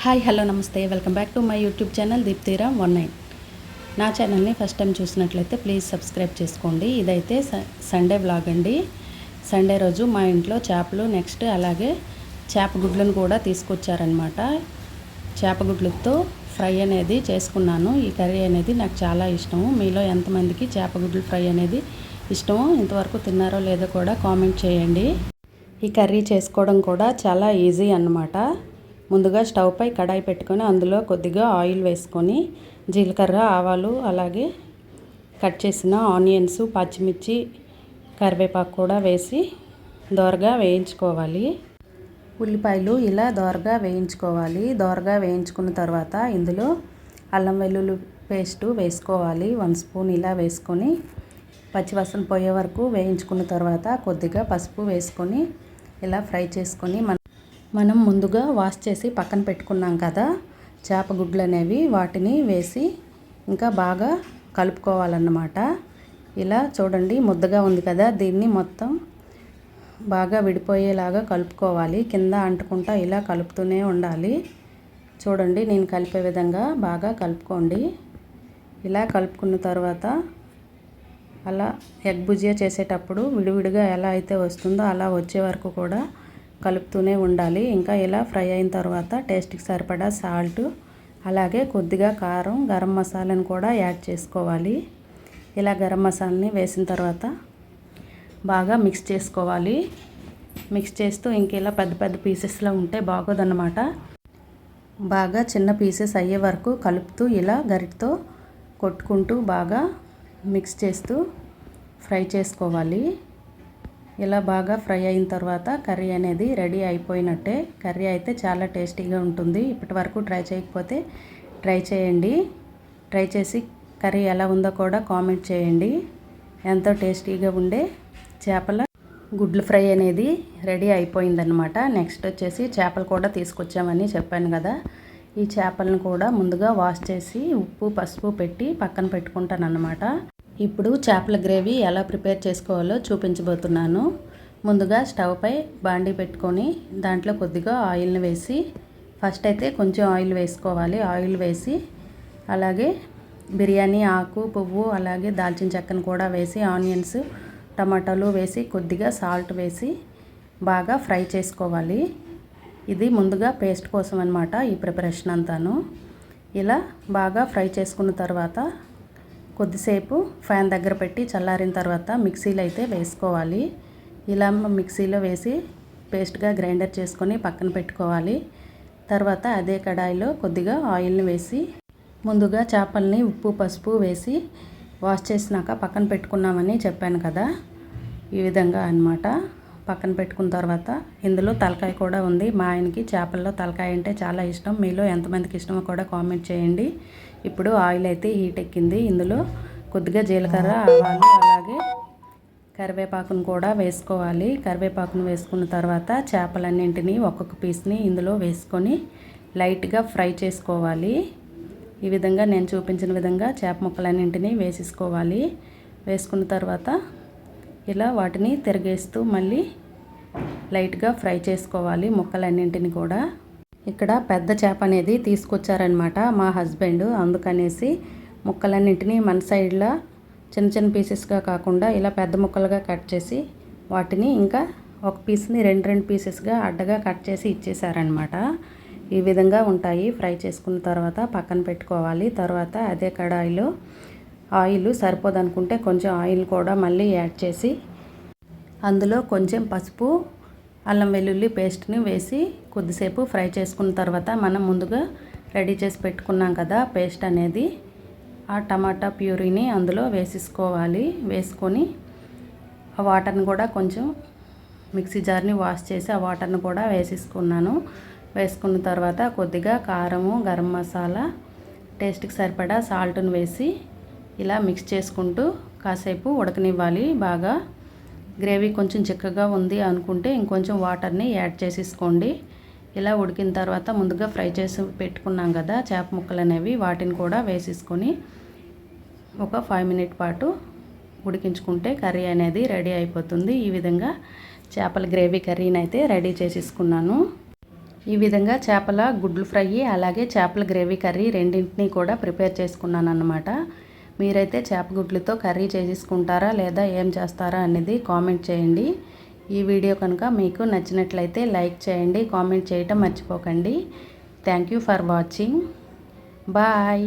Hi hello namaste. Welcome back to my YouTube channel దీప్తిరా one nine. నా ఛానల్ని first time చూసినట్లయితే please subscribe చేసుకోండి. ఇదైతే సండే బ్లాగ్ అండి. సండే రోజు మా ఇంట్లో చేపలు నెక్స్ట్ అలాగే చేప గుడ్లను కూడా తీసుకొచ్చారనమాట చేప గుడ్లతో ఫ్రై అనేది చేసుకున్నాను. ఈ కర్రీ అనేది నాకు చాలా ఇష్టము. మీలో ఎంతమందికి చేప గుడ్లు ఫ్రై అనేది ఇష్టమో ఇంతవరకు తిన్నారో లేదో కూడా కామెంట్ చేయండి. ఈ కర్రీ చేసుకోవడం కూడా చాలా ఈజీ అన్నమాట. ముందుగా స్టవ్ పై కడాయి పెట్టుకొని అందులో కొద్దిగా ఆయిల్ వేసుకొని జీలకర్ర ఆవాలు అలాగే కట్ చేసిన ఆనియన్స్ పచ్చిమిర్చి కరివేపాకు కూడా వేసి దోరగా వేయించుకోవాలి. ఉల్లిపాయలు ఇలా దోరగా వేయించుకోవాలి. దోరగా వేయించుకున్న తర్వాత ఇందులో అల్లం వెల్లుల్లి పేస్టు వేసుకోవాలి. వన్ స్పూన్ ఇలా వేసుకొని పచ్చివాసన పోయే వరకు వేయించుకున్న తర్వాత కొద్దిగా పసుపు వేసుకొని ఇలా ఫ్రై చేసుకొని మన మనం ముందుగా వాష్ చేసి పక్కన పెట్టుకున్నాం కదా చేప గుడ్లు అనేవి వాటిని వేసి ఇంకా బాగా కలుపుకోవాలన్నమాట. ఇలా చూడండి ముద్దగా ఉంది కదా దీన్ని మొత్తం బాగా విడిపోయేలాగా కలుపుకోవాలి. కింద అంటుకుంటా ఇలా కలుపుతూనే ఉండాలి. చూడండి నేను కలిపే విధంగా బాగా కలుపుకోండి. ఇలా కలుపుకున్న తర్వాత అలా ఎగ్ భుజియా చేసేటప్పుడు విడివిడిగా ఎలా అయితే వస్తుందో అలా వచ్చే వరకు కూడా కలుపుతూనే ఉండాలి. ఇంకా ఇలా ఫ్రై అయిన తర్వాత టేస్ట్కి సరిపడా సాల్ట్ అలాగే కొద్దిగా కారం గరం మసాలాను కూడా యాడ్ చేసుకోవాలి. ఇలా గరం మసాలాని వేసిన తర్వాత బాగా మిక్స్ చేసుకోవాలి. మిక్స్ చేస్తూ ఇంక ఇలా పెద్ద పెద్ద పీసెస్లో ఉంటే బాగోదన్నమాట. బాగా చిన్న పీసెస్ అయ్యే వరకు కలుపుతూ ఇలా గరిటతో కొట్టుకుంటూ బాగా మిక్స్ చేస్తూ ఫ్రై చేసుకోవాలి. ఇలా బాగా ఫ్రై అయిన తర్వాత కర్రీ అనేది రెడీ అయిపోయినట్టే. కర్రీ అయితే చాలా టేస్టీగా ఉంటుంది. ఇప్పటి వరకు ట్రై చేయకపోతే ట్రై చేయండి. ట్రై చేసి కర్రీ ఎలా ఉందో కూడా కామెంట్ చేయండి. ఎంతో టేస్టీగా ఉండే చేపల గుడ్లు ఫ్రై అనేది రెడీ అయిపోయిందనమాట నెక్స్ట్ వచ్చేసి చేపలు కూడా తీసుకొచ్చామని చెప్పాను కదా. ఈ చేపలను కూడా ముందుగా వాష్ చేసి ఉప్పు పసుపు పెట్టి పక్కన పెట్టుకుంటాను అన్నమాట ఇప్పుడు చేపల గ్రేవీ ఎలా ప్రిపేర్ చేసుకోవాలో చూపించబోతున్నాను. ముందుగా స్టవ్ పై బాండీ పెట్టుకొని దాంట్లో కొద్దిగా ఆయిల్ని వేసి ఫస్ట్ అయితే కొంచెం ఆయిల్ వేసుకోవాలి. ఆయిల్ వేసి అలాగే బిర్యానీ ఆకు పువ్వు అలాగే దాల్చిన చెక్కను కూడా వేసి ఆనియన్స్ టమాటాలు వేసి కొద్దిగా సాల్ట్ వేసి బాగా ఫ్రై చేసుకోవాలి. ఇది ముందుగా పేస్ట్ కోసం అనమాట ఈ ప్రిపరేషన్ అంతాను. ఇలా బాగా ఫ్రై చేసుకున్న తర్వాత కొద్దిసేపు ఫ్యాన్ దగ్గర పెట్టి చల్లారిన తర్వాత మిక్సీలో అయితే వేసుకోవాలి. ఇలా మిక్సీలో వేసి పేస్ట్గా గ్రైండర్ చేసుకొని పక్కన పెట్టుకోవాలి. తర్వాత అదే కడాయిలో కొద్దిగా ఆయిల్ని వేసి ముందుగా చేపల్ని ఉప్పు పసుపు వేసి వాష్ చేసినాక పక్కన పెట్టుకున్నామని చెప్పాను కదా. ఈ విధంగా అన్నమాట. పక్కన పెట్టుకున్న తర్వాత ఇందులో తలకాయ కూడా ఉంది. మా ఆయనకి చేపల్లో తలకాయ అంటే చాలా ఇష్టం. మీలో ఎంతమందికి ఇష్టమో కూడా కామెంట్ చేయండి. ఇప్పుడు ఆయిల్ అయితే హీట్ ఎక్కింది. ఇందులో కొద్దిగా జీలకర్ర ఆవాలు అలాగే కరివేపాకును కూడా వేసుకోవాలి. కరివేపాకును వేసుకున్న తర్వాత చేపలన్నింటినీ ఒక్కొక్క పీస్ని ఇందులో వేసుకొని లైట్గా ఫ్రై చేసుకోవాలి. ఈ విధంగా నేను చూపించిన విధంగా చేప ముక్కలన్నింటినీ వేసేసుకోవాలి. వేసుకున్న తర్వాత ఇలా వాటిని తిరిగేస్తూ మళ్ళీ లైట్గా ఫ్రై చేసుకోవాలి ముక్కలన్నింటిని కూడా. ఇక్కడ పెద్ద చేప అనేది తీసుకొచ్చారనమాట మా హస్బెండ్. అందుకనేసి ముక్కలన్నింటినీ మన సైడ్లో చిన్న చిన్న పీసెస్గా కాకుండా ఇలా పెద్ద ముక్కలుగా కట్ చేసి వాటిని ఇంకా ఒక పీస్ని రెండు రెండు పీసెస్గా అడ్డగా కట్ చేసి ఇచ్చేసారనమాట ఈ విధంగా ఉంటాయి. ఫ్రై చేసుకున్న తర్వాత పక్కన పెట్టుకోవాలి. తర్వాత అదే కడాయిలో ఆయిల్ సరిపోదనుకుంటే కొంచెం ఆయిల్ కూడా మళ్ళీ యాడ్ చేసి అందులో కొంచెం పసుపు అల్లం వెల్లుల్లి పేస్ట్ని వేసి కొద్దిసేపు ఫ్రై చేసుకున్న తర్వాత మనం ముందుగా రెడీ చేసి పెట్టుకున్నాం కదా పేస్ట్ అనేది. ఆ టమాటా ప్యూరీని అందులో వేసేసుకోవాలి. వేసుకొని ఆ వాటర్ని కూడా కొంచెం మిక్సీ జార్ని వాష్ చేసి ఆ వాటర్ని కూడా వేసేసుకున్నాను. వేసుకున్న తర్వాత కొద్దిగా కారము గరం మసాలా టేస్ట్కి సరిపడా సాల్ట్ని వేసి ఇలా మిక్స్ చేసుకుంటూ కాసేపు ఉడకనివ్వాలి. బాగా గ్రేవీ కొంచెం చిక్కగా ఉంది అనుకుంటే ఇంకొంచెం వాటర్ని యాడ్ చేసేసుకోండి. ఇలా ఉడికిన తర్వాత ముందుగా ఫ్రై చేసి పెట్టుకున్నాం కదా చేప ముక్కలు అనేవి వాటిని కూడా వేసేసుకొని ఒక ఫైవ్ మినిట్ పాటు ఉడికించుకుంటే కర్రీ అనేది రెడీ అయిపోతుంది. ఈ విధంగా చేపల గ్రేవీ కర్రీని అయితే రెడీ చేసేసుకున్నాను. ఈ విధంగా చేపల గుడ్లు ఫ్రై అలాగే చేపల గ్రేవీ కర్రీ రెండింటినీ కూడా ప్రిపేర్ చేసుకున్నాను అన్నమాట మీరైతే చేప గుడ్లతో కర్రీ చేసుకుంటారా లేదా ఏం చేస్తారా అనేది కామెంట్ చేయండి. ఈ వీడియో కనుక మీకు నచ్చినట్లయితే లైక్ చేయండి కామెంట్ చేయటం మర్చిపోకండి. Thank you for watching. Bye.